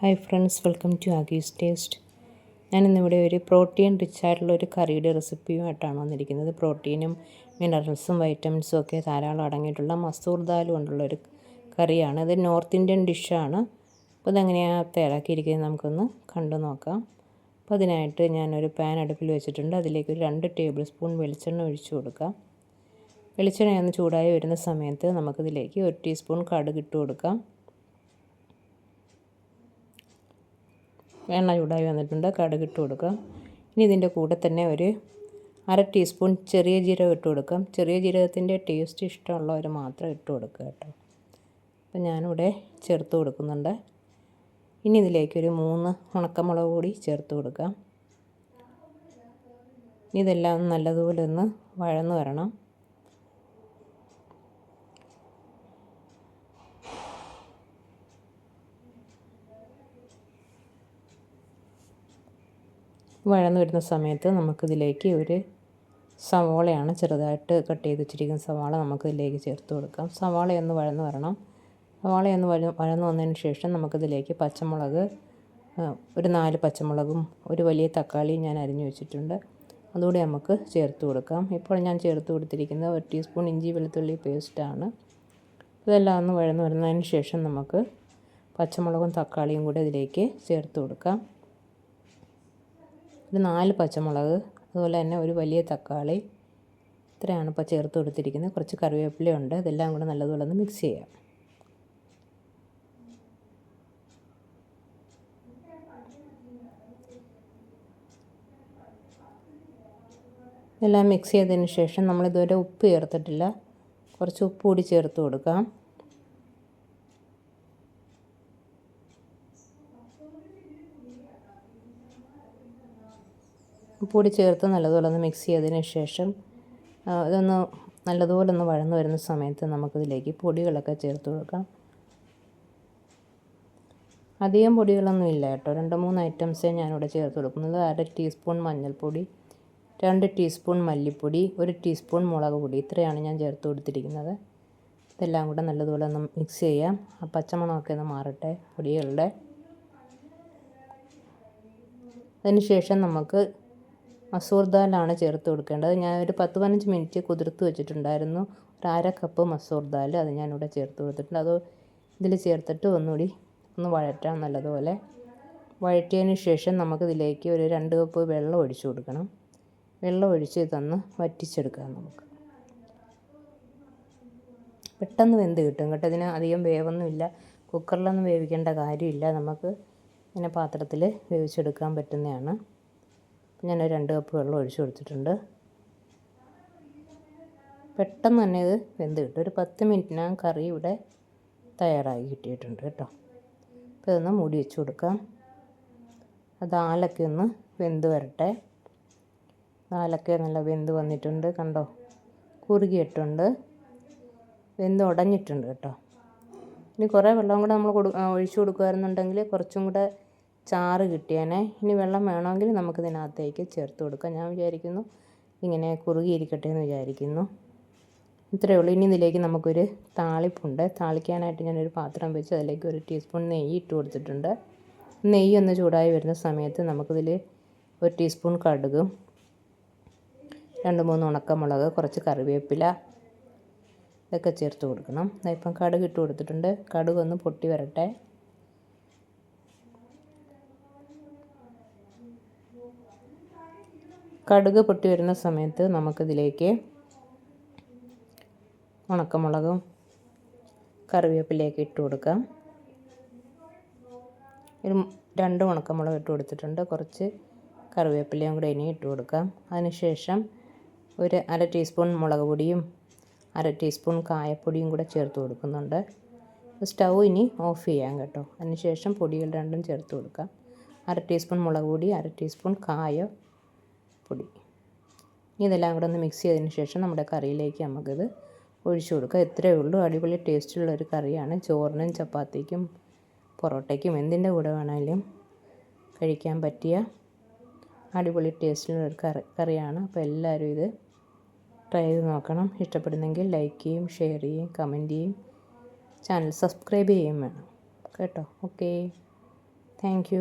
Hi friends welcome to Aggie's taste ഞാനിന്നിവിടെ ഒരു protein rich ആയിട്ടുള്ള ഒരു കറിയുടെ റെസിപ്പിയുമായിട്ടാണ് വന്നിരിക്കുന്നത്. പ്രോട്ടീനും മിനറൽസും വൈറ്റമിൻസും ഒക്കെ ധാരാളം അടങ്ങിയിട്ടുള്ള മസൂർ ദാൽ കൊണ്ടുള്ള ഒരു കറിയാണ്. ഇത് നോർത്ത് ഇന്ത്യൻ ഡിഷാണ് അപ്പോൾ ഇതെങ്ങനെയാണ് തയ്യാറാക്കിയിരിക്കുന്നത് നമുക്കൊന്ന് കണ്ടു നോക്കാം. അപ്പോൾ അതിനായിട്ട് ഞാനൊരു പാൻ അടുപ്പിൽ വെച്ചിട്ടുണ്ട്. അതിലേക്ക് ഒരു രണ്ട് ടേബിൾ സ്പൂൺ വെളിച്ചെണ്ണ ഒഴിച്ചു കൊടുക്കാം. വെളിച്ചെണ്ണ ഒന്ന് ചൂടായി വരുന്ന സമയത്ത് നമുക്കിതിലേക്ക് ഒരു ടീസ്പൂൺ കടുക് ഇട്ട് കൊടുക്കാം. എണ്ണ ചൂടായി വന്നിട്ടുണ്ട്. കടുക് ഇട്ട് കൊടുക്കാം. ഇനി ഇതിന്റെ കൂടെ തന്നെ ഒരു അര ടീസ്പൂൺ ചെറിയ ജീരകം ഇട്ട് കൊടുക്കാം. ചെറിയ ജീരകത്തിന്റെ ടേസ്റ്റ് ഇഷ്ടമുള്ളവർ മാത്രം ഇട്ട് കൊടുക്കുക കേട്ടോ. അപ്പം ഞാനിവിടെ ചേർത്ത് കൊടുക്കുന്നുണ്ട്. ഇനി ഇതിലേക്കൊരു മൂന്ന് ഉണക്കമുളക് കൂടി ചേർത്ത് കൊടുക്കാം. ഇതെല്ലാം നല്ലതുപോലെ ഒന്ന് വഴന്ന് വരണം. വഴന്നു വരുന്ന സമയത്ത് നമുക്കിതിലേക്ക് ഒരു സവാളയാണ് ചെറുതായിട്ട് കട്ട് ചെയ്ത് വെച്ചിരിക്കുന്ന സവാള നമുക്കിതിലേക്ക് ചേർത്ത് കൊടുക്കാം. സവാളയൊന്ന് വഴന്ന് വരണം. സവാളയൊന്ന് വഴ വഴന്ന് വന്നതിന് ശേഷം നമുക്കിതിലേക്ക് പച്ചമുളക് ഒരു നാല് പച്ചമുളകും ഒരു വലിയ തക്കാളിയും ഞാൻ അരിഞ്ഞു വെച്ചിട്ടുണ്ട്. അതുകൂടി നമുക്ക് ചേർത്ത് കൊടുക്കാം. ഇപ്പോൾ ഞാൻ ചേർത്ത് കൊടുത്തിരിക്കുന്നത് ഒരു ടീസ്പൂൺ ഇഞ്ചി വെളുത്തുള്ളി പേസ്റ്റാണ് ഇതെല്ലാം ഒന്ന് വഴന്ന് വരുന്നതിന് ശേഷം നമുക്ക് പച്ചമുളകും തക്കാളിയും കൂടി ഇതിലേക്ക് ചേർത്ത് കൊടുക്കാം. ഒരു നാല് പച്ചമുളക് അതുപോലെ തന്നെ ഒരു വലിയ തക്കാളി ഇത്രയാണ് ഇപ്പോൾ ചേർത്ത് കൊടുത്തിരിക്കുന്നത്. കുറച്ച് കറിവേപ്പിലയുണ്ട് ഇതെല്ലാം കൂടെ നല്ലതുപോലെ ഒന്ന് മിക്സ് ചെയ്യാം. എല്ലാം മിക്സ് ചെയ്തതിന് ശേഷം നമ്മളിതുവരെ ഉപ്പ് ചേർത്തിട്ടില്ല. കുറച്ച് ഉപ്പ് കൂടി ചേർത്ത് കൊടുക്കാം. പൊടി ചേർത്ത് നല്ലതുപോലെ ഒന്ന് മിക്സ് ചെയ്തതിന് ശേഷം ഇതൊന്ന് നല്ലതുപോലെ ഒന്ന് വഴന്നു വരുന്ന സമയത്ത് നമുക്കിതിലേക്ക് പൊടികളൊക്കെ ചേർത്ത് കൊടുക്കാം. അധികം പൊടികളൊന്നും ഇല്ല കേട്ടോ. രണ്ട് മൂന്ന് ഐറ്റംസേ ഞാനിവിടെ ചേർത്ത് കൊടുക്കുന്നത് അര ടീസ്പൂൺ മഞ്ഞൾപ്പൊടി രണ്ട് ടീസ്പൂൺ മല്ലിപ്പൊടി ഒരു ടീസ്പൂൺ മുളക് പൊടി. ഇത്രയാണ് ഞാൻ ചേർത്ത് കൊടുത്തിരിക്കുന്നത്. ഇതെല്ലാം കൂടെ നല്ലതുപോലെ ഒന്ന് മിക്സ് ചെയ്യാം. ആ പച്ചമണമൊക്കെ ഒന്ന് മാറട്ടെ പൊടികളുടെ. അതിന് ശേഷം നമുക്ക് മസൂർ ദാലാണ് ചേർത്ത് കൊടുക്കേണ്ടത്. ഞാൻ ഒരു പത്ത് പതിനഞ്ച് മിനിറ്റ് കുതിർത്ത് വെച്ചിട്ടുണ്ടായിരുന്നു. ഒരു അര കപ്പ് മസൂർ ദാൽ അത് ഞാനിവിടെ ചേർത്ത് കൊടുത്തിട്ടുണ്ട്. അത് ഇതിൽ ചേർത്തിട്ട് ഒന്നുകൂടി ഒന്ന് വഴറ്റാം നല്ലതുപോലെ. വഴറ്റിയതിന് ശേഷം നമുക്കിതിലേക്ക് ഒരു രണ്ട് കപ്പ് വെള്ളം ഒഴിച്ച് കൊടുക്കണം. വെള്ളം ഒഴിച്ച് തന്ന് വറ്റിച്ചെടുക്കാം നമുക്ക്. പെട്ടെന്ന് വെന്ത് കിട്ടും കേട്ടോ. ഇതിന് അധികം വേവൊന്നുമില്ല. കുക്കറിലൊന്നും വേവിക്കേണ്ട കാര്യമില്ല. നമുക്ക് ഇങ്ങനെ പാത്രത്തിൽ വേവിച്ചെടുക്കാൻ പറ്റുന്നതാണ്. ഞാൻ രണ്ട് കപ്പ് വെള്ളം ഒഴിച്ചു കൊടുത്തിട്ടുണ്ട്. പെട്ടെന്ന് തന്നെ ഇത് വെന്ത് കിട്ടും. ഒരു പത്ത് മിനിറ്റിനകം കറി ഇവിടെ തയ്യാറായി കിട്ടിയിട്ടുണ്ട് കേട്ടോ. അപ്പോൾ ഇതൊന്ന് മൂടി വെച്ച് കൊടുക്കാം. അത് ആലൊക്കെ ഒന്ന് വെന്ത് വരട്ടെ. ആലൊക്കെ നല്ല വെന്ത് വന്നിട്ടുണ്ട് കണ്ടോ? കുറുകിയിട്ടുണ്ട്. വെന്ത് ഉടഞ്ഞിട്ടുണ്ട് കേട്ടോ. ഇനി കുറേ വെള്ളം കൂടെ നമ്മൾ കൊടു ഒഴിച്ചു കൊടുക്കുമായിരുന്നുണ്ടെങ്കിൽ കുറച്ചും കൂടെ ചാറ് കിട്ടിയേനെ. ഇനി വെള്ളം വേണമെങ്കിൽ നമുക്ക് ഇതിനകത്തേക്ക് ചേർത്ത് കൊടുക്കാം. ഞാൻ വിചാരിക്കുന്നു ഇങ്ങനെ കുറുകിയിരിക്കട്ടെ എന്ന് വിചാരിക്കുന്നു. ഇത്രയേ ഉള്ളൂ. ഇനി ഇതിലേക്ക് നമുക്കൊരു താളിപ്പുണ്ട്. താളിക്കാനായിട്ട് ഞാനൊരു പാത്രം വെച്ച് അതിലേക്ക് ഒരു ടീസ്പൂൺ നെയ്യ് ഇട്ട് കൊടുത്തിട്ടുണ്ട്. നെയ്യ് ഒന്ന് ചൂടായി വരുന്ന സമയത്ത് നമുക്കിതിൽ ഒരു ടീസ്പൂൺ കടുകും രണ്ട് മൂന്ന് ഉണക്കമുളക് കുറച്ച് കറിവേപ്പില ഇതൊക്കെ ചേർത്ത് കൊടുക്കണം. ഇപ്പം കടുക് ഇട്ട് കൊടുത്തിട്ടുണ്ട്. കടുക് ഒന്ന് പൊട്ടി വരട്ടെ. കടുക് പൊട്ടി വരുന്ന സമയത്ത് നമുക്കിതിലേക്ക് ഉണക്കമുളകും കറിവേപ്പിലേക്ക് ഇട്ട് കൊടുക്കാം. ഒരു രണ്ട് ഉണക്കമുളക് ഇട്ട് കൊടുത്തിട്ടുണ്ട്. കുറച്ച് കറിവേപ്പിലയും കൂടെ ഇനി ഇട്ട് കൊടുക്കാം. അതിനുശേഷം ഒരു അര ടീസ്പൂൺ മുളക് പൊടിയും അര ടീസ്പൂൺ കായപ്പൊടിയും കൂടെ ചേർത്ത് കൊടുക്കുന്നുണ്ട്. സ്റ്റൗ ഇനി ഓഫ് ചെയ്യാം കേട്ടോ. അതിനുശേഷം പൊടികൾ രണ്ടും ചേർത്ത് കൊടുക്കാം. അര ടീസ്പൂൺ മുളക് പൊടി അര ടീസ്പൂൺ കായം പൊടി. ഇതെല്ലാം കൂടെ ഒന്ന് മിക്സ് ചെയ്തതിന് ശേഷം നമ്മുടെ കറിയിലേക്ക് നമുക്കിത് ഒഴിച്ചു കൊടുക്കുക ഇത്രയേ ഉള്ളൂ. അടിപൊളി ടേസ്റ്റുള്ള ഒരു കറിയാണ്. ചോറിനും ചപ്പാത്തിക്കും പൊറോട്ടയ്ക്കും എന്തിന്റെ കൂടെ വേണമെങ്കിലും കഴിക്കാൻ പറ്റിയ അടിപൊളി ടേസ്റ്റുള്ള ഒരു കറി കറിയാണ്. അപ്പോൾ എല്ലാവരും ഇത് ട്രൈ ചെയ്ത് നോക്കണം. ഇഷ്ടപ്പെടുന്നെങ്കിൽ ലൈക്ക് ചെയ്യും ഷെയർ ചെയ്യും കമന്റ് ചെയ്യും. ചാനൽ സബ്സ്ക്രൈബ് ചെയ്യുകയും വേണം. കേട്ടോ? Okay thank